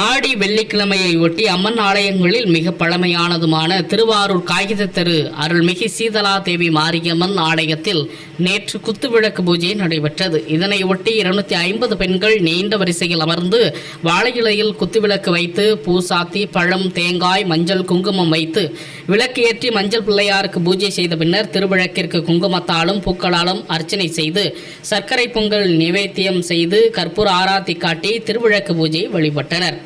ஆடி வெள்ளிக்கிழமையை ஒட்டி அம்மன் ஆலயங்களில் மிக பழமையானதுமான திருவாரூர் காகித தெரு அருள்மிகு சீதலா தேவி மாரியம்மன் ஆலயத்தில் நேற்று குத்துவிளக்கு பூஜை நடைபெற்றது. இதனை ஒட்டி இருநூத்தி ஐம்பது பெண்கள் நீண்ட வரிசையில் அமர்ந்து வாழை இலையில் குத்துவிளக்கு வைத்து பூசாத்தி பழம் தேங்காய் மஞ்சள் குங்குமம் வைத்து விளக்கு ஏற்றி மஞ்சள் பிள்ளையாருக்கு பூஜை செய்த பின்னர் திருவிளக்கிற்கு குங்குமத்தாலும் பூக்களாலும் அர்ச்சனை செய்து சர்க்கரை பொங்கல் நிவேத்தியம் செய்து கற்பூர ஆராத்தி காட்டி திருவிளக்கு பூஜை வழிபட்டனர்.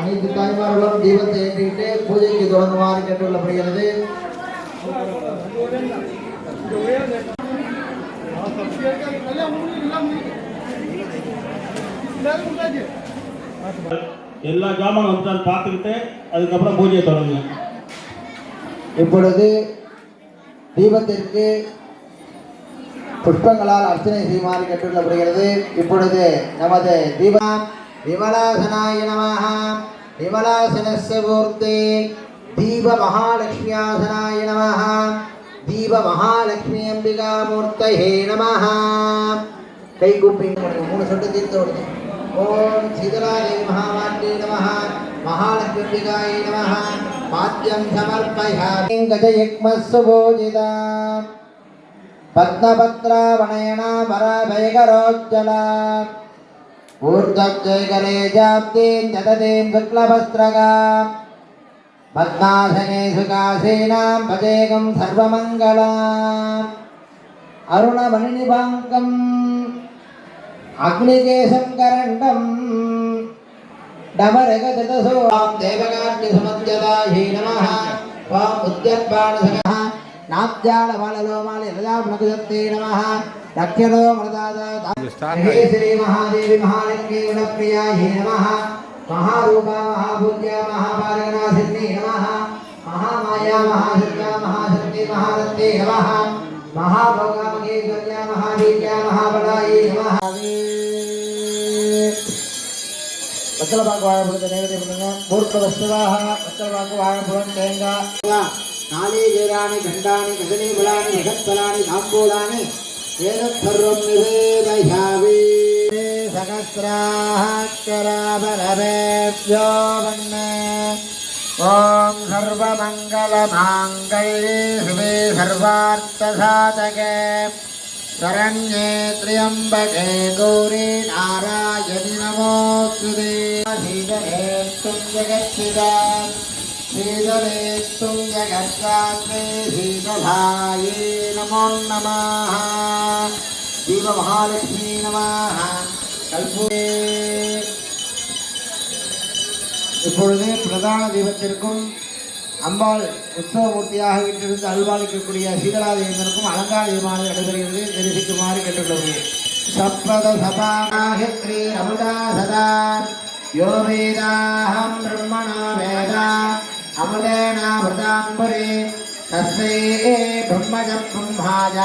அனைத்து தாய்மார்களும் தீபத்தை ஏற்றிவிட்டு பூஜைக்கு தொடங்குமாறு கேட்டுக்கொள்ளப்படுகிறது. எல்லா ஜாமான் வந்தால் பார்த்துக்கிட்டு அதுக்கப்புறம் பூஜையை தொடங்குங்க. இப்பொழுது தீபத்திற்கு புஷ்பங்களால் அர்ச்சனை செய்யுமாறு கேட்டுக்கொள்ளப்படுகிறது. இப்பொழுது நமது தீபம் విమలాసనాయ నమ విమలాసనస్య మూర్తే దీపమహాలక్ష్మ్యాసనాయ నమ దీపమహాలక్ష్మి అంబికామూర్తయే నమ కై గుప్పి మూడు సొట్టు తీర్థ ఓం శీతలాదేవి మహావాణ్యే నమ మహాలక్ష్మికాయ నమ పాద్యం సమర్పయామి గజయక్మస్సుభూజితా పద్మపత్రావణయణ వరభయగరోజ్జలా ऊर्धैकरे जाप्तीं जततीं शुक्लवस्त्रगाम् पद्मासने सुखासीनां भजेकं सर्वमङ्गलाम् अरुणमणिनिभाङ्कम् अग्निकेशङ्करण्डम् डमरगजतसो देवकाग्निसमद्यता हि नमः त्वाम् उद्यत्पाणसखः నాద్యాల బాలలోమాల ఇరజామునకు చెప్తే నమ. రక్షలో మృదాదే శ్రీ మహాదేవి మహాలక్ష్మీ గుణప్రియాయే నమ. మహారూపా మహాభూత్య మహాపారగణాసిద్ధి నమ. మహామాయా మహాశక్త్యా మహాశక్తి మహారత్తే నమ. మహాభోగామహేశ్వర్యా మహాదీర్యా మహాబలాయే నమ. வத்தல பாக்கு வாழப்படுத்த நைவேத்தியம் பண்ணுங்க மூர்க்க வஸ்துவாக வத்தல பாக்கு வாழப்படும் నాళీ వేదాన్ని ఖండాన్ని గజనీ బలాన్ని జగత్ఫలాన్ని సాంబూలాన్ని ఏదత్సర్వం నివేదయామి సహస్రాహరాభరవేభ్యో మన్న ఓం సర్వమంగళమాంగళ్యే శివే సర్వార్థసాధకే శరణ్యే త్ర్యంబకే గౌరీ నారాయణి నమోస్తుదే జగచ్చిదా शीतलेत्तुं जगत्सिदा शीतलेत्तुं जगत्सात्रे शीतलायै नमो नमः शिवमहालक्ष्मी नमः கல்பூரே இப்பொழுது பிரதான தீபத்திற்கும் அம்பாள் உற்சவமூர்த்தியாக வீட்டிலிருந்து அல்வாளிக்கக்கூடிய சீதளாதேவனுக்கும் அலங்கார தீபமாக நடைபெறுகிறது தரிசிக்குமாறு கேட்டுள்ளது சப்ரத சபாஹித்ரி அமுதா சதா யோ வேதாஹம் பிரம்மணா வேதா ब्रह्मणाम्बरे तस्मै ब्रह्मज ब्रह्माय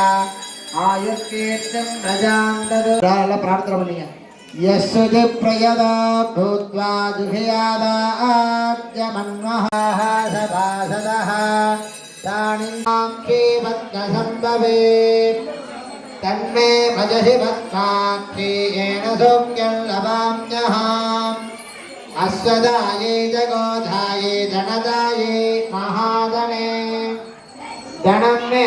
आयुर्कीर्तिं प्रजां तद् प्रार्थमणीय यस्वति प्रयदा भूत्वा जुहयादाद्यमन्वहाः सदासदः ताणिम्भवे तन्मे भजसि भक्ताक्षी येन सौक्यं लवाम्यहाम् అశ్వదాయే జగోధాయే ధనదాయే మహాదనే ధనం మే